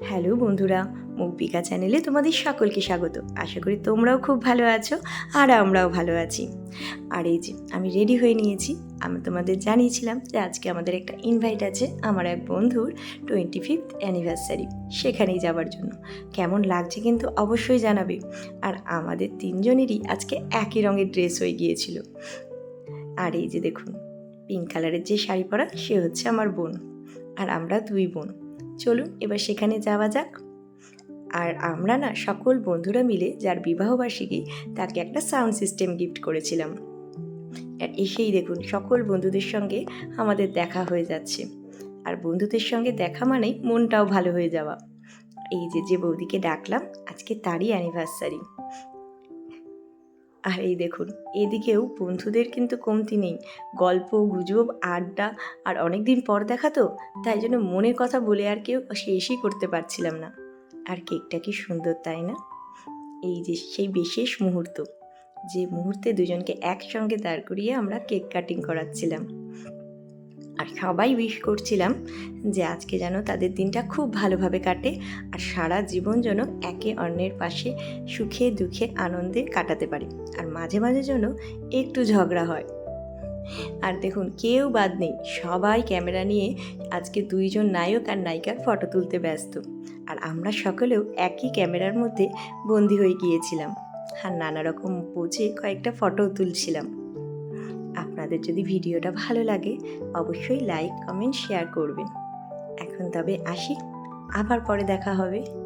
Hello বন্ধুরা মুক্তিকা চ্যানেলে তোমাদের সকলকে স্বাগত। আশা করি তোমরাও খুব ভালো আছো আর আমরাও ভালো আছি। আর এই যে, আমি রেডি হয়ে নিয়েছি। আমি তোমাদের জানিয়েছিলাম যে আজকে আমাদের একটা ইনভাইট আছে আমার এক বন্ধুর টোয়েন্টি ফিফথ অ্যানিভার্সারি সেখানেই যাওয়ার জন্য। কেমন লাগছে কিন্তু অবশ্যই জানাবে। আর আমাদের তিনজনেরই আজকে একই রঙের ড্রেস হয়ে গিয়েছিল। আর এই যে দেখুন পিঙ্ক কালারের যে শাড়ি পরা, সে হচ্ছে আমার বোন। আর আমরা দুই বোন। চলুন এবার সেখানে যাওয়া যাক। আর আমরা না সকল বন্ধুরা মিলে যার বিবাহবার্ষিকী তাকে একটা সাউন্ড সিস্টেম গিফট করেছিলাম। আর এসেই দেখুন সকল বন্ধুদের সঙ্গে আমাদের দেখা হয়ে যাচ্ছে। আর বন্ধুদের সঙ্গে দেখা মানেই মনটাও ভালো হয়ে যাওয়া। এই যে যে বৌদিকে ডাকলাম, আজকে তারই অ্যানিভার্সারি আর এই দেখুন, এদিকেও বন্ধুদের কিন্তু কমতি নেই। গল্প, গুজব, আড্ডা আর অনেক দিন পর দেখা তো, তাই জন্য মনের কথা বলে আর কেউ শেষই করতে পারছিলাম না। আর কেকটা কি সুন্দর, তাই না? এই যে সেই বিশেষ মুহূর্ত, যে মুহূর্তে দুজনকে একসঙ্গে দাঁড় করিয়ে আমরা কেক কাটিং করাচ্ছিলাম। আর সবাই উইশ করছিলাম যে আজকে যেন তাদের দিনটা খুব ভালোভাবে কাটে আর সারা জীবন যেন একে অন্যের পাশে সুখে, দুঃখে, আনন্দে কাটাতে পারে। আর মাঝে মাঝে যেন একটু ঝগড়া হয়। আর দেখুন, কেউ বাদ নেই। সবাই ক্যামেরা নিয়ে আজকে দুইজন নায়ক আর নায়িকার ফটো তুলতে ব্যস্ত। আর আমরা সকলেও একই ক্যামেরার মধ্যে বন্দি হয়ে গিয়েছিলাম। আর নানা রকম পোজে কয়েকটা ফটো তুলছিলাম। আপনাদের যদি ভিডিওটা ভালো লাগে, অবশ্যই লাইক, কমেন্ট, শেয়ার করবেন। এখন তবে আসি, আবার পরে দেখা হবে।